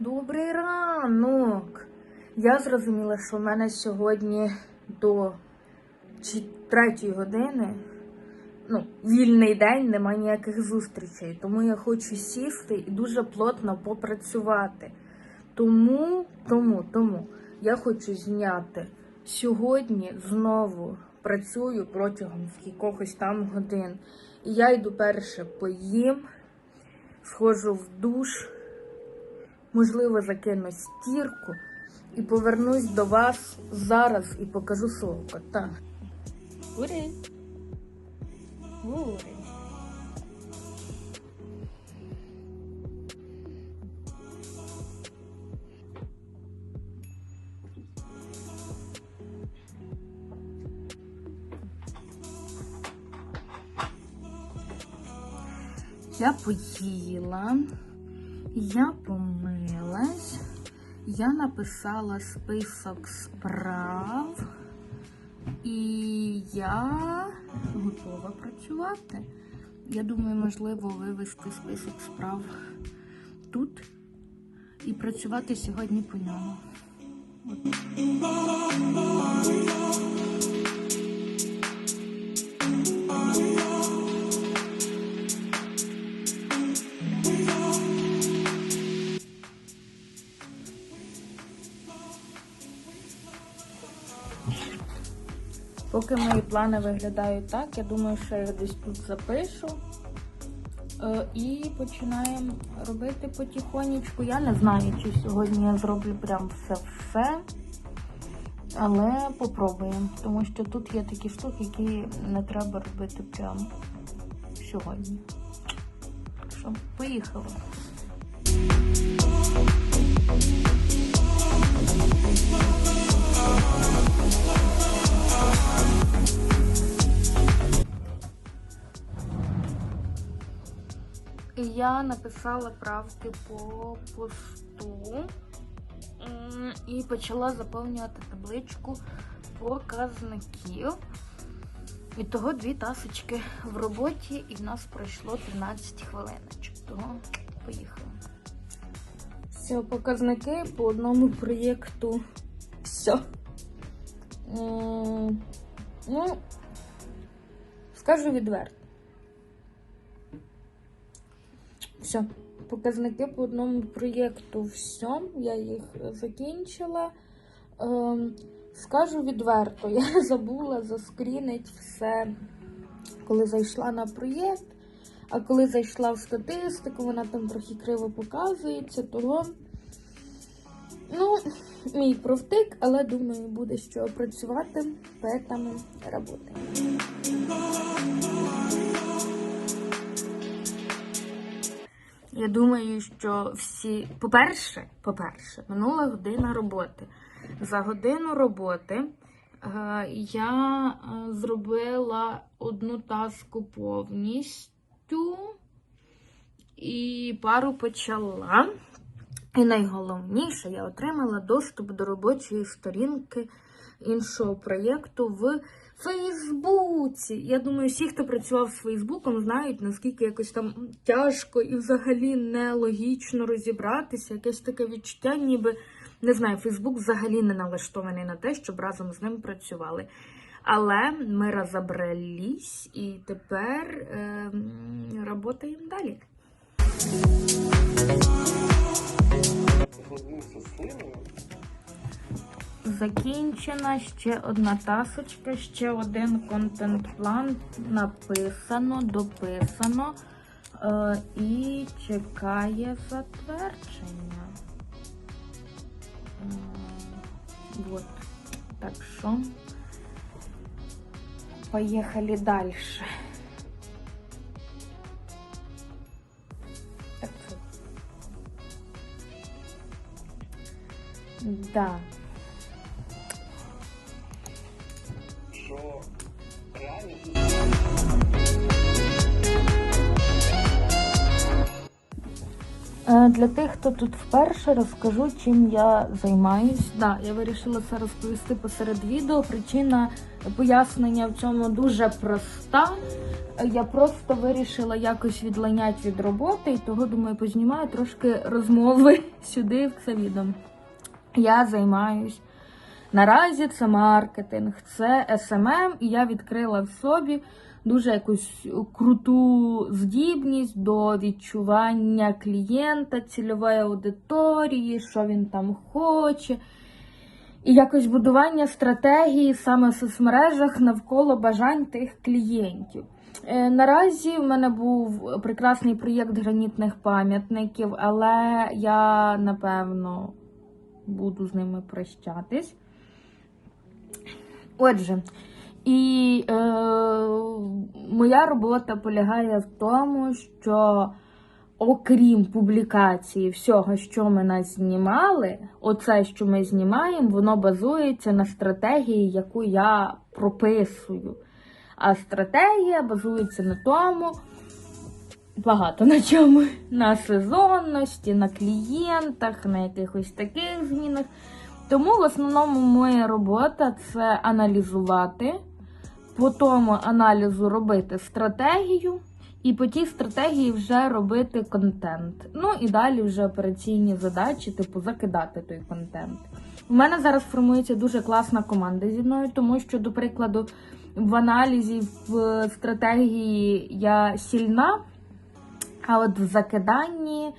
Добрий ранок. Я зрозуміла, що в мене сьогодні до третьої години ну, вільний день, немає ніяких зустрічей. Тому я хочу сісти і дуже плотно попрацювати. Тому, тому, тому я хочу зняти сьогодні знову працюю протягом скількохось там годин. І я йду перше поїм, схожу в душ можливо, закину стірку і повернусь до вас зараз і покажу. Гури. Гури. Я поїла. Я помилась, я написала список справ, і я готова працювати. Я думаю, можливо вивести список справ тут і працювати сьогодні по ньому. Поки мої плани виглядають так, я думаю, що я десь тут запишу. Е, І починаємо робити потихонечку. Я не знаю, чи сьогодні я зроблю прям все-все. Але попробуємо, тому що тут є такі штуки, які не треба робити прямо сьогодні. Так що, поїхали. І я написала правки по посту і почала заповнювати табличку показників. І того дві тасочки в роботі, і в нас пройшло 13 хвилиночок. Того поїхали. Все, показники по одному проєкту. Все. Ну, скажу відверто. Все, показники по одному проєкту все, я їх закінчила. Ем, скажу відверто, я забула заскрінити все, коли зайшла на проєкт, а коли зайшла в статистику, вона там трохи криво показується, того. Ну, мій провтик, але думаю, буде що працювати, поэтому роботи. Я думаю, що всі, по-перше, по-перше, минула година роботи. За годину роботи е, я е, зробила одну таску повністю і пару почала. І найголовніше, я отримала доступ до робочої сторінки іншого проєкту в Фейсбуці. Я думаю, всі, хто працював з Фейсбуком, знають, наскільки якось там тяжко і взагалі нелогічно розібратися. Якесь таке відчуття, ніби не знаю, Фейсбук взагалі не налаштований на те, щоб разом з ним працювали. Але ми розібрались і тепер е, працюємо далі. Закінчена ще одна тасочка, ще один контент-план написано, дописано е, і чекає затвердження. М, Вот. Так що поїхали далі. Так. Да. Для тих, хто тут вперше, розкажу, чим я займаюсь. Да, я вирішила це розповісти посеред відео. Причина пояснення в цьому дуже проста. Е, Я просто вирішила якось відлиняти від роботи, і того думаю, познімаю трошки розмови сюди в це відео. Я займаюсь. Наразі це маркетинг, це SMM, і я відкрила в собі дуже якусь круту здібність до відчування клієнта, цільової аудиторії, що він там хоче. І якось будування стратегії саме в соцмережах навколо бажань тих клієнтів. Е, Наразі в мене був прекрасний проєкт гранітних пам'ятників, але я напевно буду з ними прощатись. Отже, і е, моя робота полягає в тому, що окрім публікації всього, що ми нас знімали, оце, що ми знімаємо, воно базується на стратегії, яку я прописую. А стратегія базується на тому, багато на чому, на сезонності, на клієнтах, на якихось таких змінах. Тому в основному моя робота це аналізувати, по тому аналізу робити стратегію, і по тій стратегії вже робити контент. Ну і далі вже операційні задачі, типу закидати той контент. У мене зараз формується дуже класна команда зі мною, тому що, до прикладу, в аналізі в стратегії я сильна, а от в закиданні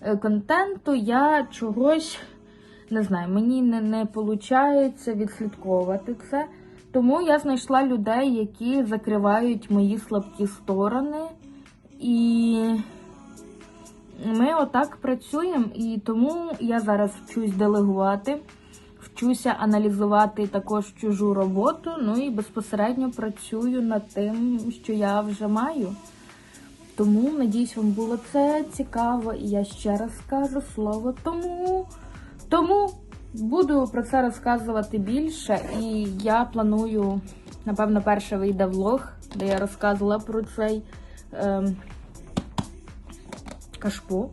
е, контенту я чогось не знаю, мені не, не виходить відслідковувати це. Тому я знайшла людей, які закривають мої слабкі сторони. І ми отак працюємо. І тому я зараз вчусь делегувати, вчуся аналізувати також чужу роботу. Ну і безпосередньо працюю над тим, що я вже маю. Тому, надіюсь, вам було це цікаво. І я ще раз скажу слово тому. Тому буду про це розказувати більше, і я планую, напевно, перше вийде влог, де я розказувала про цей ем, кашпо.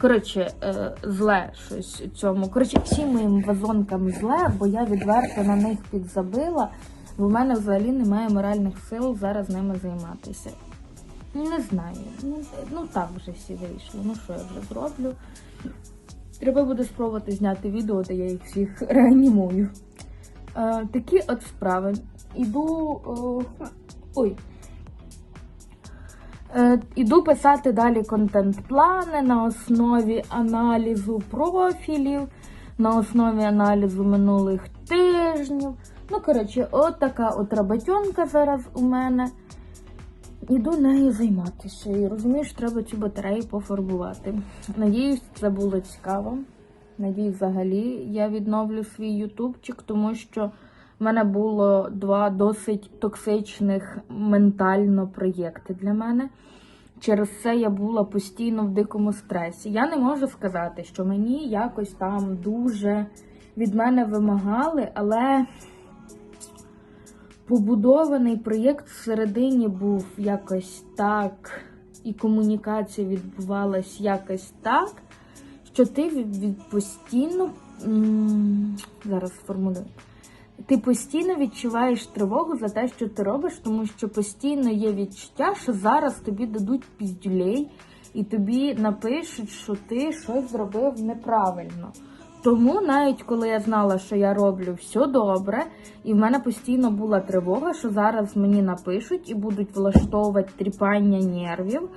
Коротше, е, зле щось цьому. Коротше, всім моїм вазонкам зле, бо я відверто на них підзабила, бо в мене взагалі немає моральних сил зараз ними займатися. Не знаю. Ну, ну так вже всі вийшло. Ну що я вже зроблю? Треба буде спробувати зняти відео, де я їх всіх реанімую. Е, такі от справи. Іду. Е, ой. Е, іду писати далі контент-плани на основі аналізу профілів, на основі аналізу минулих тижнів. Ну, коротше, от така от роботенка зараз у мене. Іду нею займатися. І розумієш, треба цю батарею пофарбувати. Надіюсь, це було цікаво. Надіюсь, взагалі я відновлю свій ютубчик, тому що в мене було два досить токсичних ментально проєкти для мене. Через це я була постійно в дикому стресі. Я не можу сказати, що мені якось там дуже від мене вимагали, але побудований проєкт всередині був якось так, і комунікація відбувалась якось так, що ти постійно зараз сформулюю. Ти постійно відчуваєш тривогу за те, що ти робиш, тому що постійно є відчуття, що зараз тобі дадуть піздюлей, і тобі напишуть, що ти щось зробив неправильно. Тому навіть коли я знала, що я роблю все добре, і в мене постійно була тривога, що зараз мені напишуть і будуть влаштовувати тріпання нервів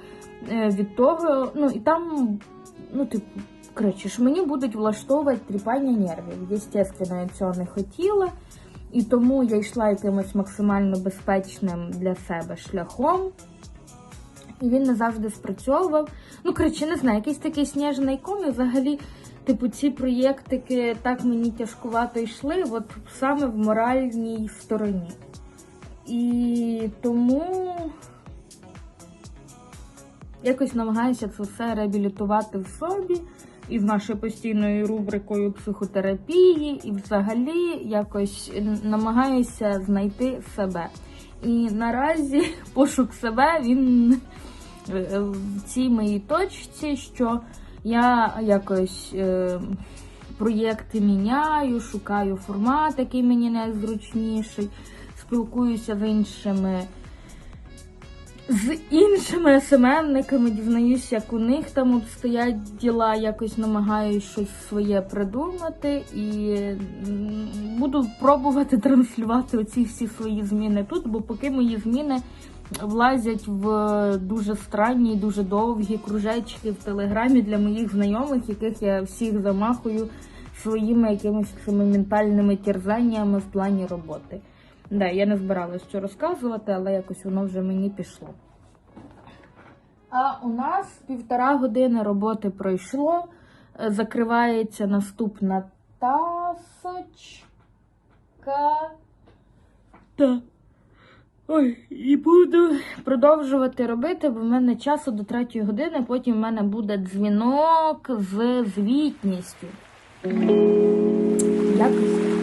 е, від того, ну і там, ну, типу, коротше, що мені будуть влаштовувати тріпання нервів. Єстественно, я цього не хотіла. І тому я йшла якимось максимально безпечним для себе шляхом. І він не завжди спрацьовував. Ну, коротше, не знаю, якийсь такий сніжний ком, і взагалі, типу, ці проєктики так мені тяжкувато йшли, от саме в моральній стороні. І тому якось намагаюся це все реабілітувати в собі і з нашою постійною рубрикою психотерапії, і взагалі якось намагаюся знайти себе. І наразі пошук себе він в цій моїй точці, що Я якось е, проєкти міняю, шукаю формат, який мені найзручніший, спілкуюся з іншими. З іншими СММниками дізнаюся, як у них там обстоять діла, якось намагаюсь щось своє придумати і буду пробувати транслювати оці всі свої зміни тут, бо поки мої зміни влазять в дуже странні і дуже довгі кружечки в телеграмі для моїх знайомих, яких я всіх замахую своїми якимись цими ментальними терзаннями в плані роботи. Да, я не збиралася що розказувати, але якось воно вже мені пішло. А у нас півтора години роботи пройшло. Е, Закривається наступна тасочка. Та. Ой, і буду продовжувати робити, бо в мене часу до третьої години, потім в мене буде дзвінок з звітністю. Якось.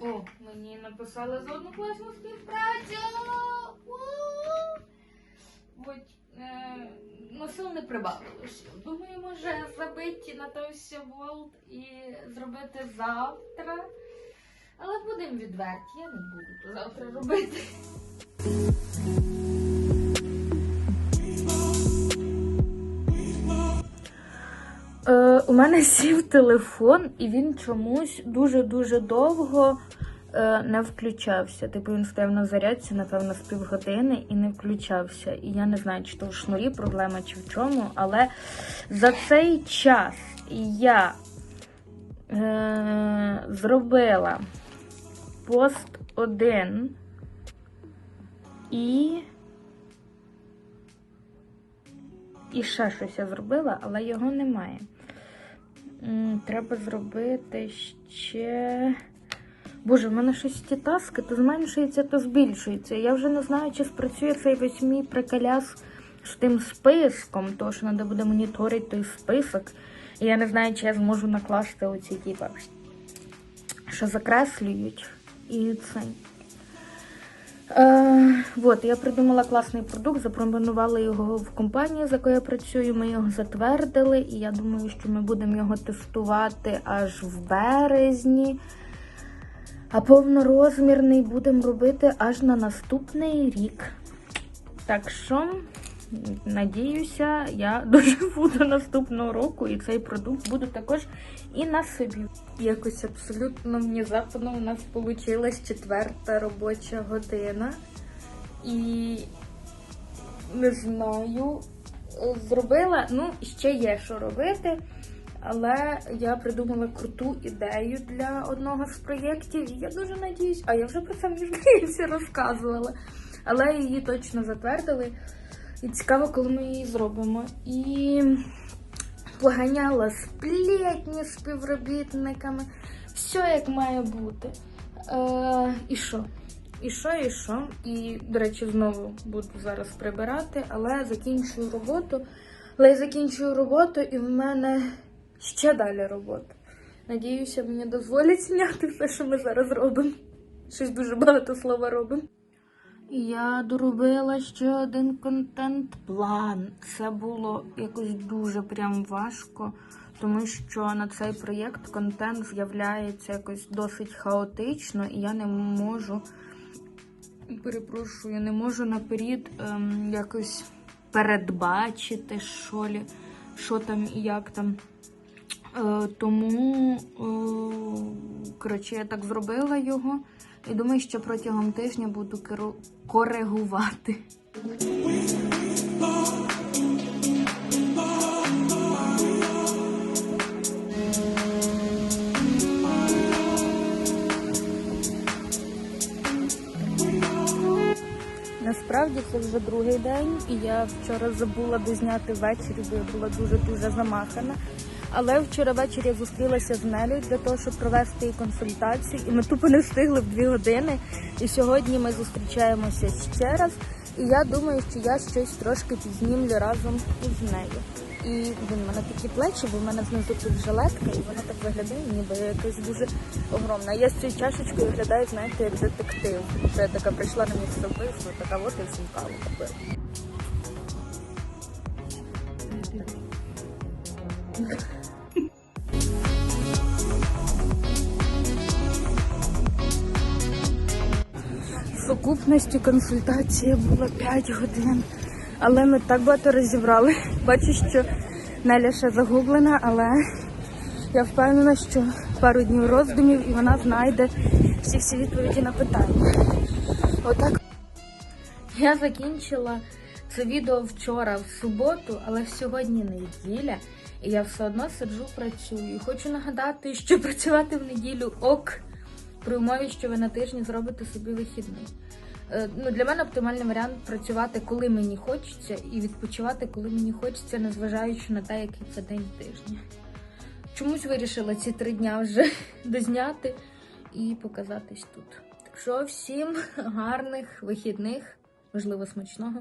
О, мені написали за однокласну співпрацю. Сил не прибавилося. Думаю, може забити на той волт і зробити завтра. Але будемо відверті, я не буду завтра робити. Е, у мене сів телефон, і він чомусь дуже-дуже довго не включався. Типу він стояв на зарядці, напевно, з півгодини і не включався. І я не знаю, чи то в шнурі проблема, чи в чому, але за цей час я е, зробила пост один і. І ще щось я зробила, але його немає. Треба зробити ще. Боже, в мене щось ті таски то зменшується, то збільшується. Я вже не знаю, чи спрацює цей весь мій приколяс з тим списком, тому що треба буде моніторити той список. І я не знаю, чи я зможу накласти оці, типа, що закреслюють. І цей. Е, от, я придумала класний продукт, запропонувала його в компанії, з якою я працюю. Ми його затвердили, і я думаю, що ми будемо його тестувати аж в березні. А повнорозмірний будемо робити аж на наступний рік. Так що, надіюся, я доживу до наступного року, і цей продукт буде також і на собі. Якось абсолютно внезапно у нас вийшла четверта робоча година. І не знаю, зробила, ну, ще є що робити. Але я придумала круту ідею для одного з проєктів. І я дуже надіюсь, а я вже про це мені здається розказувала. Але її точно затвердили. І цікаво, коли ми її зробимо. І поганяла сплетні з співробітниками. Все як має бути. Е, і що? І що, і що? І, до речі, знову буду зараз прибирати, але закінчую роботу. Але я закінчую роботу, і в мене ще далі робота. Надіюся, мені дозволять зняти все, що ми зараз робимо. Щось дуже багато слова робимо. Я доробила ще один контент-план. Це було якось дуже прям важко, тому що на цей проєкт контент з'являється якось досить хаотично, і я не можу, перепрошую, не можу наперед ем, якось передбачити, що, лі, що там і як там. Е, тому, е, коротше, я так зробила його. І думаю, що протягом тижня буду коригувати. Насправді це вже другий день, і я вчора забула дозняти ввечері, бо я була дуже-дуже замахана. Але вчора ввечері я зустрілася з Нелею для того, щоб провести їй консультацію, і ми тупо не встигли в дві години. І сьогодні ми зустрічаємося ще раз. І я думаю, що я щось трошки підзнімлю разом із нею. І він мене такі плечі, бо в мене знизу тут жилетка, і вона так виглядає, ніби якась дуже огромна. Я з цією чашечкою виглядаю, знаєте, як детектив. Я така прийшла на місце вбивства, така от і всім каву купила. Сукупністю консультація була 5 годин. Але ми так багато розібрали. Бачу, що Неля ще загублена, але я впевнена, що пару днів роздумів і вона знайде всі всі відповіді на питання. Отак. Я закінчила це відео вчора в суботу, але сьогодні неділя, і я все одно сиджу, працюю. Хочу нагадати, що працювати в неділю ок при умові, що ви на тижні зробите собі вихідний. Е, Ну, для мене оптимальний варіант працювати, коли мені хочеться, і відпочивати, коли мені хочеться, незважаючи на те, який це день тижня. Чомусь вирішила ці три дня вже дозняти і показатись тут. Так що всім гарних вихідних, можливо, смачного.